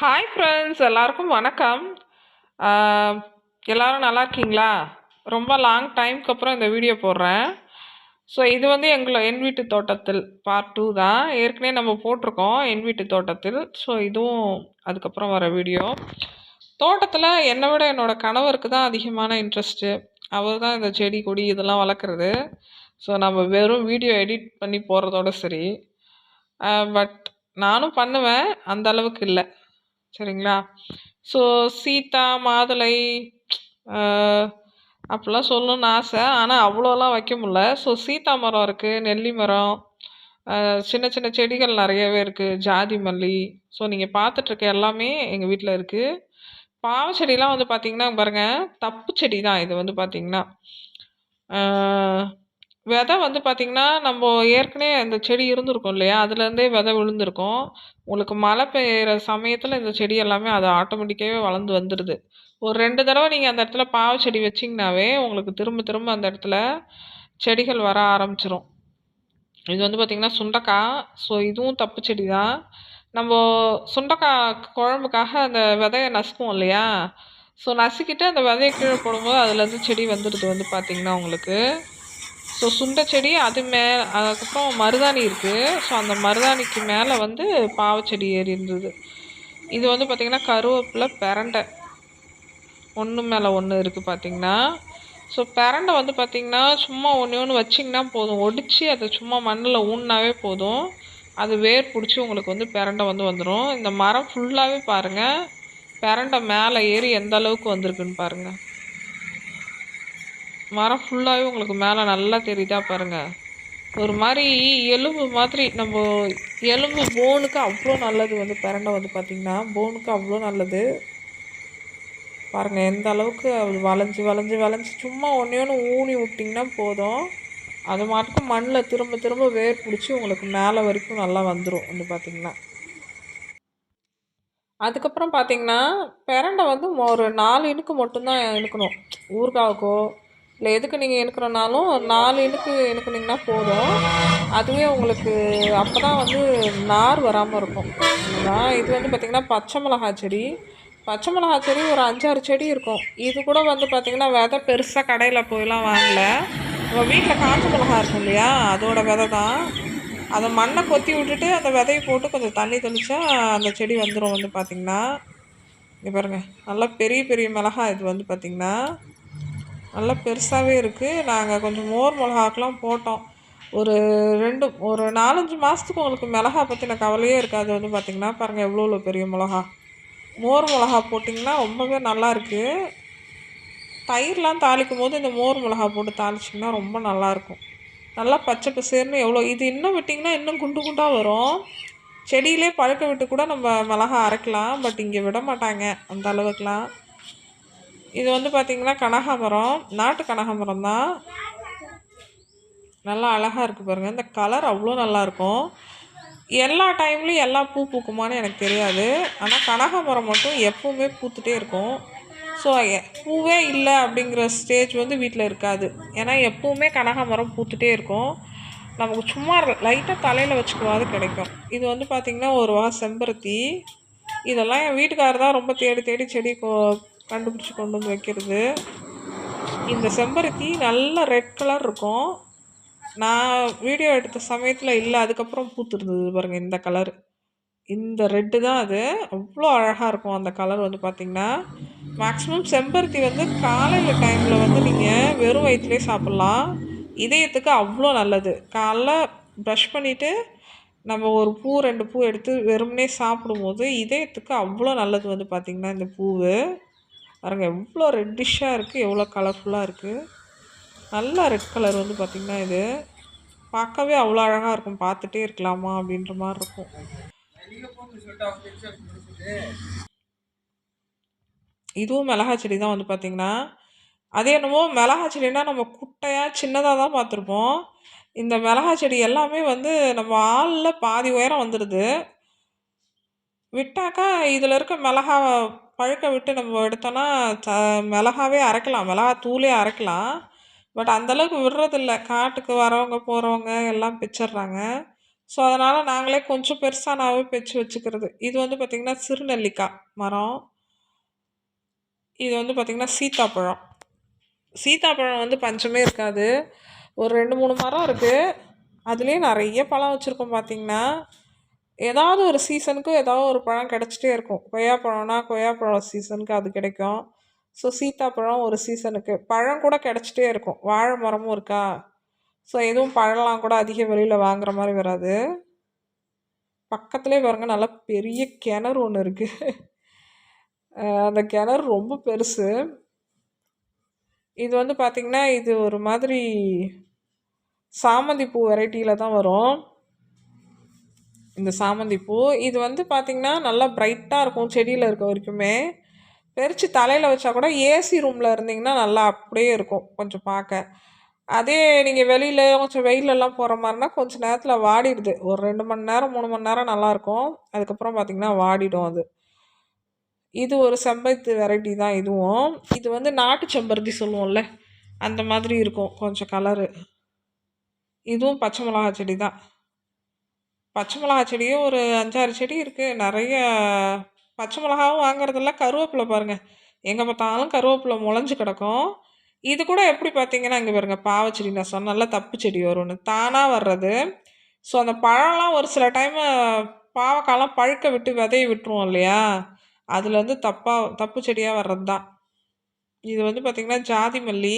Hi friends எல்லாருக்கும் வணக்கம். எல்லோரும் எல்லாரும் நல்லா இருக்கீங்களா? ரொம்ப லாங் டைம்க்கு அப்புறம் இந்த வீடியோ போடுறேன். ஸோ இது வந்து எங்களை என் வீட்டு தோட்டத்தில் பார்ட் டூ தான். ஏற்கனவே நம்ம போட்டிருக்கோம் என் வீட்டு தோட்டத்தில். ஸோ இதுவும் அதுக்கப்புறம் வர வீடியோ தோட்டத்தில் என்னை விட என்னோடய கணவருக்கு தான் அதிகமான இன்ட்ரெஸ்ட்டு அவர் தான் இந்த செடி கொடி இதெல்லாம் வளர்க்குறது. ஸோ நம்ம வெறும் வீடியோ எடிட் பண்ணி போடுறதோட சரி. பட் நானும் பண்ணுவேன். அந்த அளவுக்கு இல்லை. சரிங்களா? ஸோ சீதா மாதுளை அப்படிலாம் சொல்லணும்னு ஆசை. ஆனால் அவ்வளோலாம் வைக்க முடில ஸோ சீதா மரம் இருக்குது நெல்லி மரம் சின்ன சின்ன செடிகள் நிறையவே இருக்குது ஜாதி மல்லி. ஸோ நீங்கள் பார்த்துட்ருக்க எல்லாமே எங்கள் வீட்டில் இருக்குது பாவ செடிலாம் வந்து பார்த்திங்கன்னா பாருங்கள் தப்பு செடி தான் இது வந்து பார்த்திங்கன்னா விதை வந்து பார்த்திங்கன்னா நம்ம ஏற்கனவே அந்த செடி இருந்திருக்கும் இல்லையா? அதுலேருந்தே விதை விழுந்திருக்கும். உங்களுக்கு மழை பெய்கிற சமயத்தில் இந்த செடி எல்லாமே அது ஆட்டோமேட்டிக்காகவே வளர்ந்து வந்துடுது ஒரு ரெண்டு தடவை நீங்கள் அந்த இடத்துல பாவை செடி வச்சிங்கனாவே உங்களுக்கு திரும்ப திரும்ப அந்த இடத்துல செடிகள் வர ஆரம்பிச்சிரும். இது வந்து பார்த்திங்கன்னா சுண்டக்காய். ஸோ இதுவும் தப்பு செடி தான் நம்ம சுண்டக்காய் குழம்புக்காக அந்த விதைய நசுக்குவோம் இல்லையா? ஸோ நசுக்கிட்டு அந்த விதையை கீழே போடும்போது அதுலேருந்து செடி வந்துடுது வந்து பார்த்திங்கன்னா உங்களுக்கு. ஸோ சுண்டை செடி அது மே அதுக்கப்புறம் மருதாணி இருக்குது ஸோ அந்த மருதாணிக்கு மேலே வந்து பாவச்செடி ஏறி இருந்தது இது வந்து பார்த்திங்கன்னா கருவேப்பிலை பெரண்டை. ஒன்று மேலே ஒன்று இருக்குது பார்த்திங்கன்னா ஸோ பெரண்டை வந்து பார்த்திங்கன்னா சும்மா ஒன்று ஒன்று வச்சிங்கன்னா போதும். ஒடிச்சு அதை சும்மா மண்ணில் ஊன்னாவே போதும். அது வேர் பிடிச்சி உங்களுக்கு வந்து பெரண்டை வந்து வந்துடும் இந்த மரம் ஃபுல்லாகவே பாருங்கள் பெரண்டை மேலே ஏறி எந்த அளவுக்கு வந்திருக்குன்னு பாருங்கள் மரம் ஃபுல்லாகவே உங்களுக்கு மேலே நல்லா தெரியுதா பாருங்கள் ஒரு மாதிரி எலும்பு மாதிரி நம்ம எலும்பு போனுக்கு அவ்வளோ நல்லது வந்து பிரண்டை வந்து பார்த்திங்கன்னா போனுக்கு அவ்வளோ நல்லது. பாருங்கள் எந்த அளவுக்கு அது வளைஞ்சி வளைஞ்சி வளைஞ்சி சும்மா ஒன்றே ஒன்று ஊனி விட்டிங்கன்னா போதும். அது மாட்டுக்கு மண்ணில் திரும்ப திரும்ப வேர் பிடிச்சி உங்களுக்கு மேலே வரைக்கும் நல்லா வந்துடும் வந்து பார்த்திங்கன்னா அதுக்கப்புறம் பார்த்திங்கன்னா பிரண்டை வந்து ஒரு நாலு இனுக்கு மட்டும்தான் இணுக்கணும் ஊறுகாவுக்கோ இல்லை எதுக்கு நீங்கள் இணுக்கிறனாலும் ஒரு நாலு இழுக்கு இணுக்குனீங்கன்னா போதும். அதுவே உங்களுக்கு அப்போ தான் வந்து நார் வராமல் இருக்கும். இதுதான் இது வந்து பார்த்திங்கன்னா பச்சை மிளகாய் செடி. பச்சை மிளகாய் செடி ஒரு அஞ்சாறு செடி இருக்கும். இது கூட வந்து பார்த்திங்கன்னா விதை பெருசாக கடையில் போயெலாம் வாங்கல. நம்ம வீட்டில் காஞ்ச மிளகா இருக்கும் இல்லையா? அதோட விதை தான். அதை மண்ணை கொத்தி விட்டுட்டு அந்த விதையை போட்டு கொஞ்சம் தண்ணி தெளித்தா அந்த செடி வந்துடும் வந்து பார்த்திங்கன்னா இங்கே பாருங்கள் நல்லா பெரிய பெரிய மிளகா இது வந்து பார்த்திங்கன்னா நல்லா பெருசாகவே இருக்குது நாங்கள் கொஞ்சம் மோர் மிளகாக்கெலாம் போட்டோம். ஒரு ரெண்டு ஒரு நாலஞ்சு மாதத்துக்கு உங்களுக்கு மிளகா பற்றின கவலையே இருக்காது. வந்து பார்த்திங்கன்னா பாருங்கள் எவ்வளோ எவ்வளோ பெரிய மிளகா. மோர் மிளகா போட்டிங்கன்னா ரொம்பவே நல்லா இருக்குது தயிர்லாம் தாளிக்கும் போது இந்த மோர் மிளகா போட்டு தாளிச்சிங்கன்னா ரொம்ப நல்லாயிருக்கும் நல்லா பச்சை பசேர்னு எவ்வளோ இது இன்னும் விட்டிங்கன்னா இன்னும் குண்டு குண்டாக வரும். செடியிலே பழுக்க விட்டு கூட நம்ம மிளகா அரைக்கலாம். பட் இங்கே விட மாட்டாங்க அந்த அளவுக்குலாம். இது வந்து பார்த்திங்கன்னா கனகாமரம் நாட்டு கனகாமரம் தான். நல்லா அழகாக இருக்குது பாருங்கள் இந்த கலர் அவ்வளோ நல்லாயிருக்கும் எல்லா டைம்லையும் எல்லா பூ பூக்குமான்னு எனக்கு தெரியாது. ஆனால் கனகாமரம் மட்டும் எப்போவுமே பூத்துட்டே இருக்கும். ஸோ பூவே இல்லை அப்படிங்கிற ஸ்டேஜ் வந்து வீட்டில் இருக்காது. ஏன்னா எப்போவுமே கனகாமரம் பூத்துட்டே இருக்கும். நமக்கு சும்மா லைட்டாக தலையில் வச்சுக்குவாது கிடைக்கும். இது வந்து பார்த்திங்கன்னா ஒரு வகை செம்பருத்தி. இதெல்லாம் என் வீட்டுக்காரர் தான் ரொம்ப தேடி தேடி செடி கண்டுபிடிச்சி கொண்டு வந்து வைக்கிறது. இந்த செம்பருத்தி நல்ல ரெட் கலர் இருக்கும். நான் வீடியோ எடுத்த சமயத்தில் இல்லை அதுக்கப்புறம் பூத்துருந்தது பாருங்கள் இந்த கலர் இந்த ரெட்டு தான் அது. அவ்வளோ அழகாக இருக்கும் அந்த கலர் வந்து பார்த்திங்கன்னா மேக்ஸிமம் செம்பருத்தி வந்து காலையில் டைமில் வந்து நீங்கள் வெறும் வயிற்றுலேயே சாப்பிட்லாம். இதயத்துக்கு அவ்வளோ நல்லது. காலைல ப்ரஷ் பண்ணிவிட்டு நம்ம ஒரு பூ ரெண்டு பூ எடுத்து வெறுமனே சாப்பிடும்போது இதயத்துக்கு அவ்வளோ நல்லது வந்து பார்த்திங்கன்னா இந்த பூவு. பாருங்க எவ்வளோ ரெட்டிஷாக இருக்குது எவ்வளோ கலர்ஃபுல்லாக இருக்குது நல்லா ரெட் கலர் வந்து பார்த்திங்கன்னா இது. பார்க்கவே அவ்வளோ அழகாக இருக்கும் பார்த்துட்டே இருக்கலாமா அப்படின்ற மாதிரி இருக்கும். இதுவும் மிளகா செடி தான் வந்து பார்த்திங்கன்னா அது என்னமோ மிளகா செடினா நம்ம குட்டையாக சின்னதாக தான் பார்த்துருப்போம். இந்த மிளகா செடி எல்லாமே வந்து நம்ம ஆளில் பாதி உயரம் வந்துடுது விட்டாக்கா இதில் இருக்க மிளகா பழுக்க விட்டு நம்ம எடுத்தோன்னா ச மிளகாவே அரைக்கலாம். மிளகா தூளே அரைக்கலாம். பட் அந்தளவுக்கு விடுறதில்ல. காட்டுக்கு வரவங்க போகிறவங்க எல்லாம் பிச்சிடுறாங்க. ஸோ அதனால் நாங்களே கொஞ்சம் பெருசானாவே பிச்சு வச்சுக்கிறது. இது வந்து பார்த்திங்கன்னா சிறுநெல்லிக்காய் மரம். இது வந்து பார்த்திங்கன்னா சீத்தாப்பழம். சீத்தாப்பழம் வந்து பஞ்சமே இருக்காது. ஒரு ரெண்டு மூணு மரம் இருக்குது அதுலேயும் நிறைய பழம் வச்சுருக்கோம் பார்த்திங்கன்னா ஏதாவது ஒரு சீசனுக்கும் ஏதாவது ஒரு பழம் கிடச்சிட்டே இருக்கும். கொய்யாப்பழம்னா கொய்யாப்பழம் சீசனுக்கு அது கிடைக்கும். ஸோ சீத்தாப்பழம் ஒரு சீசனுக்கு பழம் கூட கிடச்சிட்டே இருக்கும். வாழை மரமும் இருக்கா? ஸோ எதுவும் பழம்லாம் கூட அதிக விலையில் வாங்குற மாதிரி வராது. பக்கத்துலேயே பாருங்க நல்லா பெரிய கிணறு ஒன்று இருக்குது அந்த கிணறு ரொம்ப பெருசு. இது வந்து பார்த்திங்கன்னா இது ஒரு மாதிரி சாமந்தி பூ வெரைட்டியில் தான் வரும். இந்த சாமந்தி பூ. இது வந்து பார்த்திங்கன்னா நல்லா பிரைட்டாக இருக்கும் செடியில் இருக்க வரைக்குமே. பறித்து தலையில் வச்சா கூட ஏசி ரூமில் இருந்திங்கன்னா நல்லா அப்படியே இருக்கும் கொஞ்சம் பார்க்க. அதே நீங்கள் வெளியில் கொஞ்சம் வெயிலெல்லாம் போகிற மாதிரினா கொஞ்சம் நேரத்தில் வாடிடுது. ஒரு ரெண்டு மணி நேரம் மூணு மணி நேரம் நல்லாயிருக்கும் அதுக்கப்புறம் பார்த்திங்கன்னா வாடிடும் அது. இது ஒரு செம்பருத்தி வெரைட்டி தான் இதுவும். இது வந்து நாட்டு செம்பருத்தி சொல்லுவோம்ல அந்த மாதிரி இருக்கும் கொஞ்சம் கலரு இதுவும் பச்சை மிளகா செடி தான். பச்சை மிளகா செடியே ஒரு அஞ்சாறு செடி இருக்குது நிறைய பச்சை மிளகாவும் வாங்குறதில்ல. கருவேப்பிலை பாருங்கள் எங்கே பார்த்தாலும் கருவேப்பிலை முளைஞ்சு கிடக்கும். இது கூட எப்படி பார்த்தீங்கன்னா இங்கே பாருங்கள் பாவச்செடி நான் சொன்னல தப்பு செடி வரும்னு தானாக வர்றது. ஸோ அந்த பழம்லாம் ஒரு சில டைமு பாவக்காலாம் பழுக்க விட்டு விதைய விட்டுருவோம் இல்லையா? அதுலேருந்து தப்பாக தப்பு செடியாக வர்றது தான் இது வந்து பார்த்திங்கன்னா ஜாதி மல்லி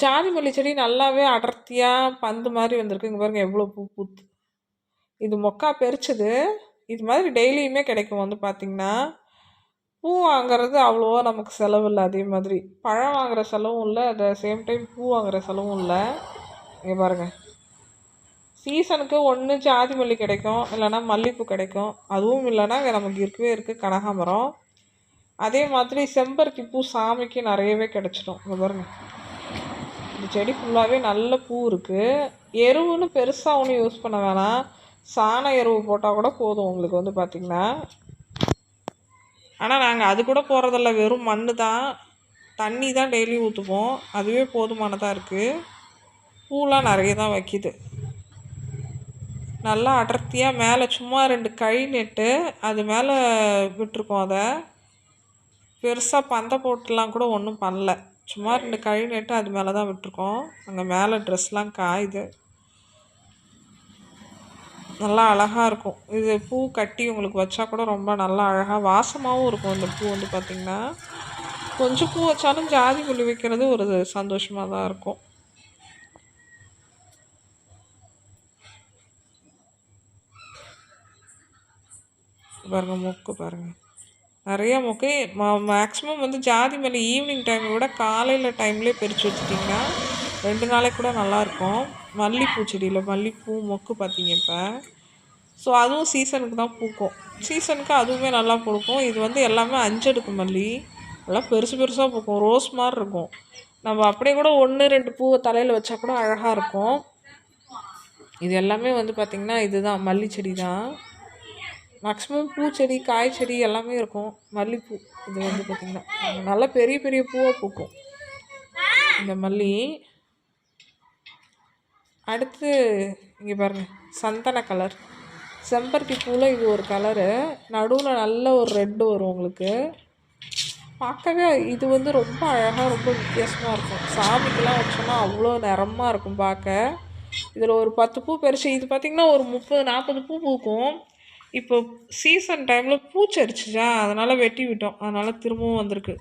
ஜாதி மல்லி செடி நல்லாவே அடர்த்தியாக பந்து மாதிரி வந்திருக்கு. இங்கே பாருங்கள் எவ்வளோ பூ பூத்து. இது மொக்கா பறிச்சது இது மாதிரி டெய்லியுமே கிடைக்கும். வந்து பார்த்திங்கன்னா பூ வாங்குறது அவ்வளோவா நமக்கு செலவு இல்லை. அதே மாதிரி பழம் வாங்குகிற செலவும் இல்லை. அட் சேம் டைம் பூ வாங்குகிற செலவும் இல்லை. இங்கே பாருங்கள் சீசனுக்கு ஒன்று ஜாதி மல்லி கிடைக்கும். இல்லைன்னா மல்லிகைப்பூ கிடைக்கும். அதுவும் இல்லைன்னா இங்கே நமக்கு இருக்கவே இருக்குது கனகாமரம் அதே மாதிரி செம்பருத்தி பூ சாமிக்கு நிறையவே கிடச்சிடும். இங்கே பாருங்கள் இந்த செடி ஃபுல்லாகவே நல்ல பூ இருக்குது எருவுன்னு பெருசாக ஒன்றும் யூஸ் பண்ண வேணாம். சாண எருவு போட்டால் கூட போதும் உங்களுக்கு வந்து பார்த்திங்கன்னா ஆனால் நாங்கள் அது கூட போகிறதில்ல வெறும் மண் தான். தண்ணி தான் டெய்லி ஊற்றுப்போம் அதுவே போதுமானதாக இருக்குது பூலாம் நிறைய தான் வைக்கிது. நல்லா அடர்த்தியாக மேலே சும்மா ரெண்டு கழி நெட்டு அது மேலே விட்டுருக்கோம் அதை. பெருசாக பந்தை போட்டுலாம் கூட ஒன்றும் பண்ணல. சும்மா ரெண்டு கழி நட்டு அது மேலே தான் விட்டுருக்கோம். அங்கே மேலே ட்ரெஸ்லாம் காயுது. நல்லா அழகாக இருக்கும். இது பூ கட்டி உங்களுக்கு வச்சா கூட ரொம்ப நல்லா அழகாக வாசமாகவும் இருக்கும் இந்த பூ வந்து பார்த்திங்கன்னா கொஞ்சம் பூ வச்சாலும் ஜாதி புள்ளி வைக்கிறது ஒரு சந்தோஷமாக தான் இருக்கும். பாருங்கள் மூக்கு பாருங்கள் நிறைய மொக்கு மேக்ஸிமம் வந்து ஜாதி மல்லி ஈவினிங் டைமை விட காலையில் டைம்லேயே பறித்து வச்சுட்டிங்கன்னா ரெண்டு நாளைக்கு கூட நல்லாயிருக்கும் மல்லிப்பூ செடியில் மல்லிப்பூ மொக்கு பார்த்தீங்க இப்போ. ஸோ அதுவும் சீசனுக்கு தான் பூக்கும். சீசனுக்கு அதுவுமே நல்லா பூக்கும். இது வந்து எல்லாமே அஞ்சடுக்கு மல்லி. எல்லாம் பெருசு பெருசாக பூக்கும். ரோஸ் மாதிரி இருக்கும். நம்ம அப்படியே கூட ஒன்று ரெண்டு பூவை தலையில் வச்சா கூட அழகாக இருக்கும். இது எல்லாமே வந்து பார்த்திங்கன்னா இதுதான். மல்லி செடி தான். மேக்ஸிமம் பூச்செடி காய் செடி எல்லாமே இருக்கும். மல்லிப்பூ இது வந்து பார்த்திங்கன்னா நல்லா பெரிய பெரிய பூவாக பூக்கும். இந்த மல்லி. அடுத்து இங்கே பாருங்கள் சந்தன கலர் செம்பருத்தி பூவில் இது ஒரு கலரு நடுவில் நல்ல ஒரு ரெட்டு வரும் உங்களுக்கு. பார்க்கவே இது வந்து ரொம்ப அழகாக ரொம்ப வித்தியாசமாக இருக்கும். சாமிக்கெலாம் வச்சோம்னா அவ்வளோ நிறமாக இருக்கும் பார்க்க. இதில் ஒரு பத்து பூ பெருசு இது பார்த்திங்கன்னா ஒரு முப்பது நாற்பது பூ பூக்கும். இப்போ சீசன் டைமில் பூச்சரிச்சிச்சா அதனால் வெட்டி விட்டோம். அதனால் திரும்பவும் வந்திருக்கு.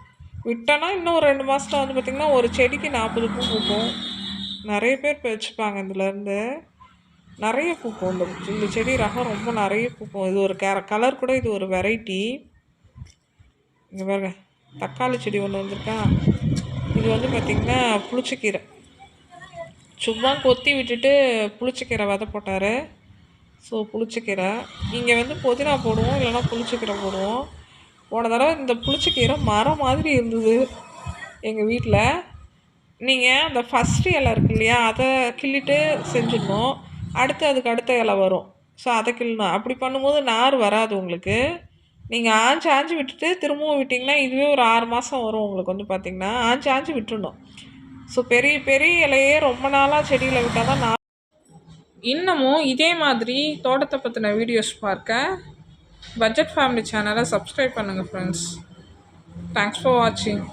விட்டோன்னா இன்னும் ஒரு ரெண்டு மாதத்தில் வந்து பார்த்திங்கன்னா ஒரு செடிக்கு நாற்பது பூ பூக்கும். நிறைய பேர் வச்சுப்பாங்க இதுலேருந்து நிறைய பூக்கும். இந்த இந்த செடி ரகம் ரொம்ப நிறைய பூக்கும். இது ஒரு கேர கலர் கூட இது ஒரு வெரைட்டி இங்கே பாருங்க. தக்காளி செடி ஒன்று வந்திருக்கா. இது வந்து பார்த்திங்கன்னா புளிச்சக்கீரை. சும்மா கொத்தி விட்டுட்டு புளிச்சக்கீரை விதை போட்டார் ஸோ புளிச்சக்கீரை. இங்கே வந்து புதினா போடுவோம் இல்லைனா புளிச்சக்கீரை போடுவோம். போன தடவை இந்த புளிச்சக்கீரை மரம் மாதிரி இருந்தது எங்கள் வீட்டில் நீங்கள் அந்த ஃபஸ்ட்டு இலை இருக்கு இல்லையா அதை கிள்ளிட்டு செஞ்சிடணும். அடுத்து அதுக்கு அடுத்த இலை வரும். ஸோ அதை கிள்ளணும். அப்படி பண்ணும்போது நார் வராது உங்களுக்கு. நீங்கள் ஆஞ்சு ஆஞ்சு விட்டுட்டு திரும்பவும் விட்டிங்கன்னா இதுவே ஒரு ஆறு மாதம் வரும் உங்களுக்கு வந்து பார்த்திங்கன்னா ஆஞ்சு ஆஞ்சு விட்டுடணும் ஸோ பெரிய பெரிய இலையே ரொம்ப நாளாக செடியில் விட்டால் தான் நான் இன்னமும் இதே மாதிரி தோட்டத்தை பற்றின வீடியோஸ் பார்க்க. பட்ஜெட் ஃபேமிலி சேனலை சப்ஸ்கிரைப் பண்ணுங்கள் ஃப்ரெண்ட்ஸ் தேங்க்ஸ் ஃபார் வாட்சிங்